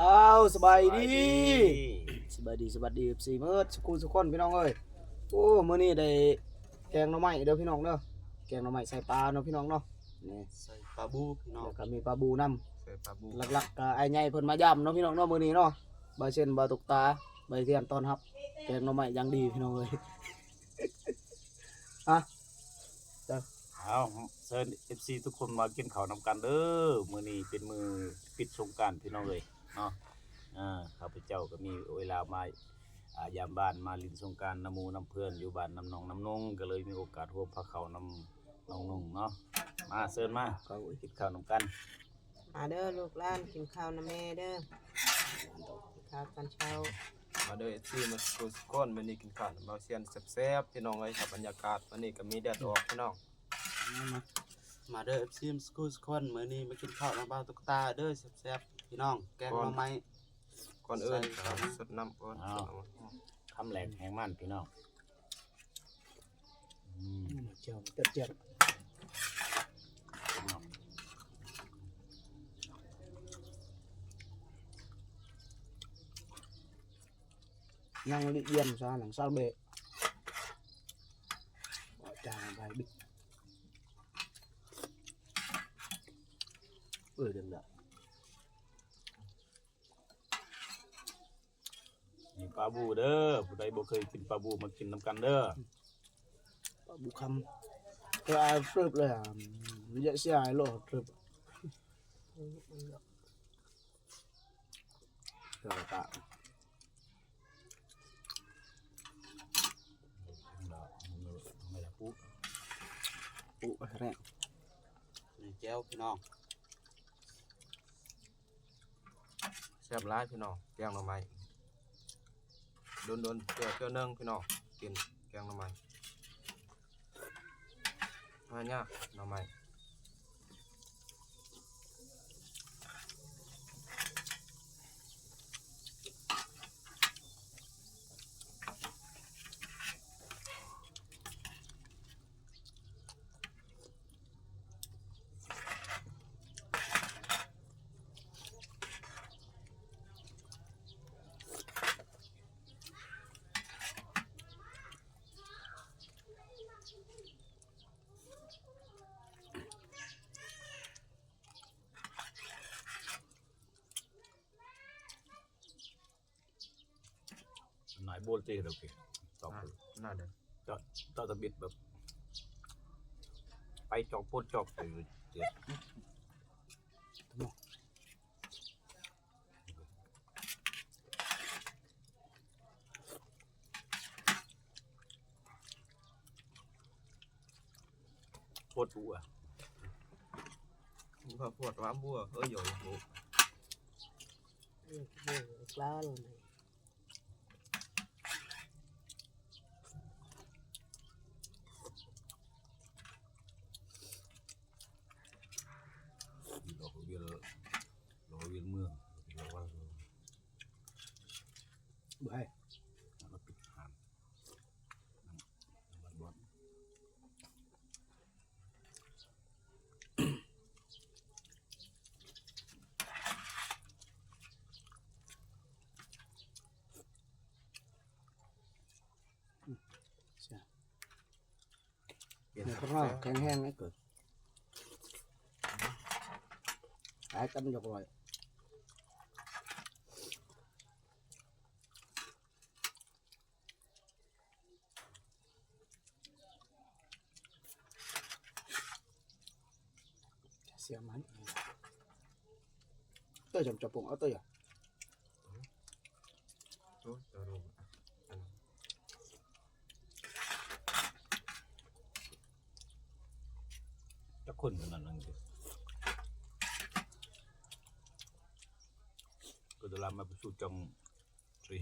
อ้าวสบายดีสสบายดีสบายดีสี่มื้อสกูสุกคนพี่น้องเอ้ยโอ้มื้อนี้ได้แกงหน่อไม้เด้อพี่น้องเด้อแกงหน่อไม้ใส่ปลาเนาะพี่น้องเนาะนี่ใส่ปลาบูพี่น้องแล้วก็มีปลาบูนํใส่ปลาบูหลักๆก็ไอ้ใหญ่เพิ่นมาย่ำเนาะพี่น้องเนาะมื้อนี้เนาะใบเช่นใบตกตาใบเทียนต้อนรับแกงหน่อไม้อย่างดีพี่น้องเอ้ยอะเอาเชิญ FC ทุกคนมากินข้าวนำกันเด้อมื้อนี้เป็นมือปิดสงกรารพี่น้องเอ้ย เนาะอ่าข้าพเจ้าก็มีเวลามาอ่ายามบ้านมาลินสงกรารน้ำหมูน้ำเพื่อนอยู่บ้านน้ำนองน้ำนงก็เลยมีโอกาสร่วมพาเขาวนำน้องนุ่งเนาะมาเชิญมาเขากินข้าวนำกันมาเด้อลูกหล้านกินข้าวนะแม่เด้อกินข้าวตอนเช้ามาเด้อซี่มาสกูสก้อนมื้อนี้กินข้าวเบาเซียนแซ่บๆพี่น้องเอ้ยกับบรรยากาศวันนี้ก็มีแดดออกพี่น้อง มาเด้อ FC สกูสคนมื้อนี้มากินข้าวน้ำบ้าวตุ๊กตาเด้อแซ่บๆพี่น้องแกงหน่อไม้ ก่อนอื่นใส่ก็สดน้ำก่อนคำแหลกแหงมันพี่น้องอืมเจียวเจ็บเจ็บพี่น้องนั่งลิเยี่ยมซะหลังซาเบะจางไปบิ๊กเออเดี๋ยวเดี๋ยว นี่ปลา บูเด้อผู้ใดบ่เคยกินปลาบูมากินนำกันเด้อบุคำก็เอาเพิ่มเลยอะมันจะเสียหายโลดเพิ่มเดี๋ยวตาไม่ได้ปุ๊ปุ๊แรงนี่แก้วพี่น้องแซ่บหลายพี่น้องแกงหน่อไม้ โดนโดนเจอเจอเนึงพี่น้องกินแกงหน่อไม้มายากหน่อไม้ หน่อยโบลตีเดี๋ยวกินสองอะคนน่าเด้อเจาะเจาะตะบิดแบบ ไปจอกโพดจอกไปเจ็บโพดตัวพอปวดว่าบัวเอ้ยอยู่อยู่เข้างนอก บ แข็งแห้งไอ้เกิดหายกันหยกลอยเสียมันเตยจำจับปงเอาเตยอ่ะ โอ้ยจะรู้อัน จะคนขนาดนั้นเลยก็จะลามาประชุมจังทรี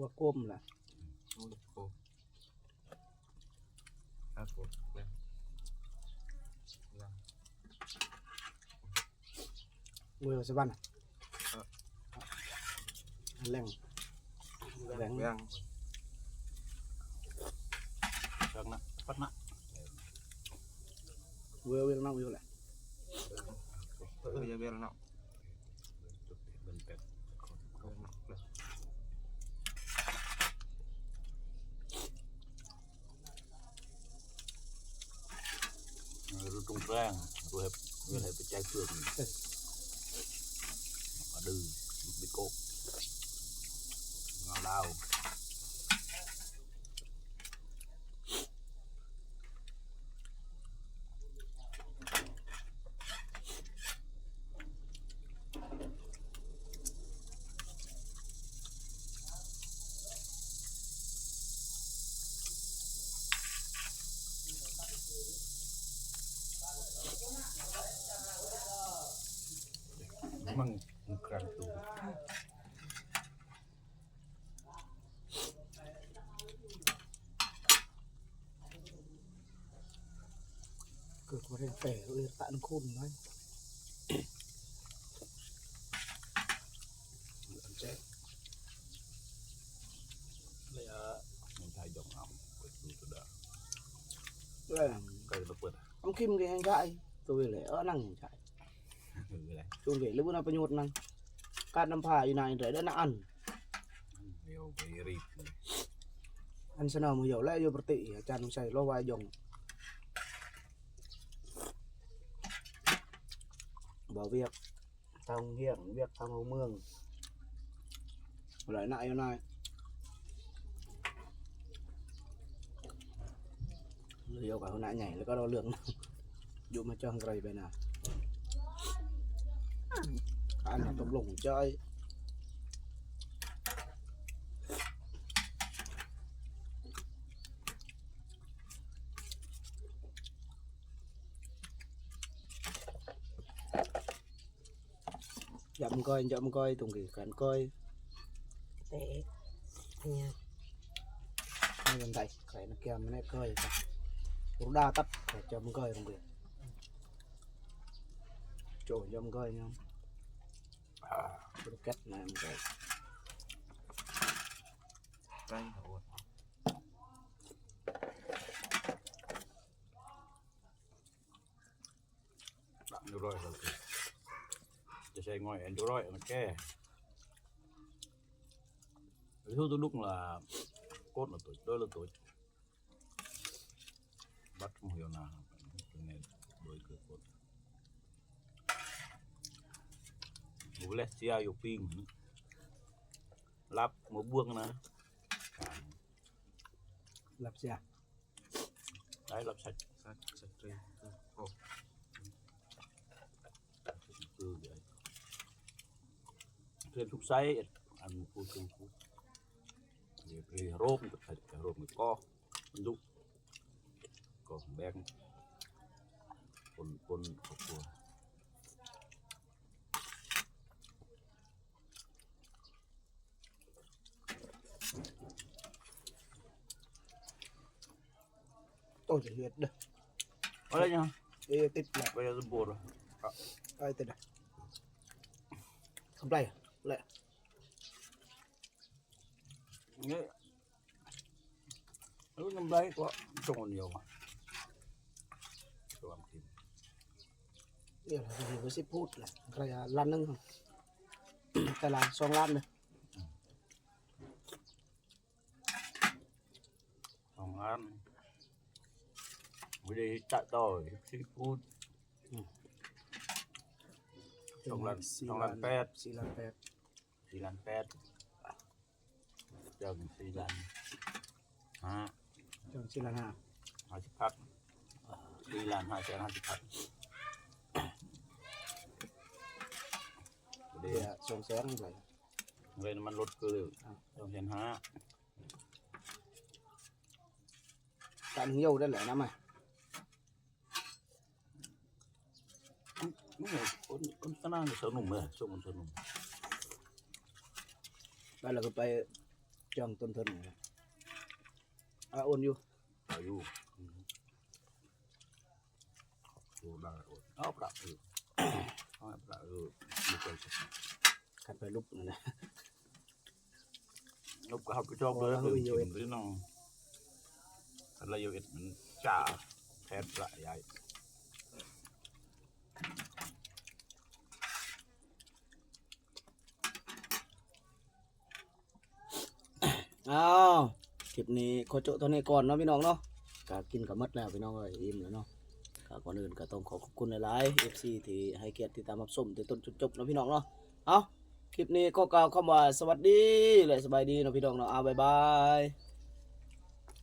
ว่าก้มล่ะโอ้ยโอ้ครับผมเนี่ยยังเวลสบันอะแรงแรงยังจังนะ Bắt mắt Vừa vừa nóng vừa lại Vừa vừa vừa nóng Rồi công trang, rồi hẹp, rồi hẹp trái phượng Mà đừ, bị cốt Ngào đào เรื่องแต่เรื่องปะน้ำคุณนน้อยเจ๊อะมันใช้อกอ่ำเปิดดูตัวดเลยก็จะเปิตันใหญ่ตัวเลยเออนั่งใญ่ตัวเลยแล้วมันเอาประโยชน์นั่งการนำพาอยู่ไหนได้นะอันเดี๋ยวไปรีบอันสนามือเหยียวและโยปติอาจารย์ใช้ยรอวายยง mà cho thằng gầy về nào ăn là tôm lủng chơi ยำก้อยยำก้อยตรงกี่กันก้อย เตะเนี่ย ไม่เป็นไรไข่นักแกมไม่ได้ก้อยครับรู้đa tắt phải yầmก้อยตรงกี่chỗ yầmก้อย chậm coi chậm coi tùng kỳ cắn coi. Tệ nha. Nó bên đây phải nó kia nó coi cũng đa tấp phải chậm coi tùng kỳ chỗ chậm coi nhau cách này một cái cây rồi rồi จะใช้ง่อยอันดูร้อยมันแก้thứ tôi đúc là cốt là tuổi đôi là tuổi bắt không hiểu nào cái này đôi cửa cốt ngủ lẽ chia yêu pin lắp một buông nè lập ra đấy lắp sạch สักสัก ព្រមទុកសៃអានពូជុំពូនិយាយព្រៃរោមទៅខិតរោមមកកោលុកកោបែកពុនពុនពុនតោះជាហេតុដែរអរញ៉ាវាតិចណាស់វាសម្បូរអត់តែតិចណាស់កំប្លែង tít này không đây à? lại งี้รู้น้ำไรก็จงอันเดียวอะตัวมันกิน Điều là gì với ship food là cái là lan nâng không cái là xoong lan này สองอันไม่ได้จัดต่อยซีฟู้ด Xong lần- xì xong lần lan pet. xì lan pet สี่ล้านแปด จังสี่ล้านห้า chồng xì lan hà ห้าสิบพักสี่ล้านห้าแสนห้าสิบพักเดี๋ยว để xoong xén như vậy เงินมันลดคือสองแสนห้า cạn nhiều đây lại lắm à นี่คนคนตนาสนุกเลยส่งมันสนุก đây là cái bay chồng tuần thân này à ôn vô อายุดูได้เอาปรับอยู่เอาปรับอยู่ดูไปสิ cắt phải lúc này này นกก็เขาไปชอบเลยคือกินหรือน้องอะไรอยู่เอ็ดมันจ่าแทนละให อ้าวคลิปนี้ขอจบตอนนี้ก่อนเนาะพี่น้องเนาะกากินกับมัดแล้วพี่น้องเอ้ยอิ่มแล้วเนาะกาก่อนอื่นก็ต้องขอขอบคุณหลายๆ FC ที่ให้เกียรติติดตามรับชมถึงต้นจนจบเนาะพี่น้องเนาะเอาคลิปนี้ก็กล่าวคำว่าสวัสดีและสบายดีเนาะพี่น้องเนาะเอาบ๊ายบาย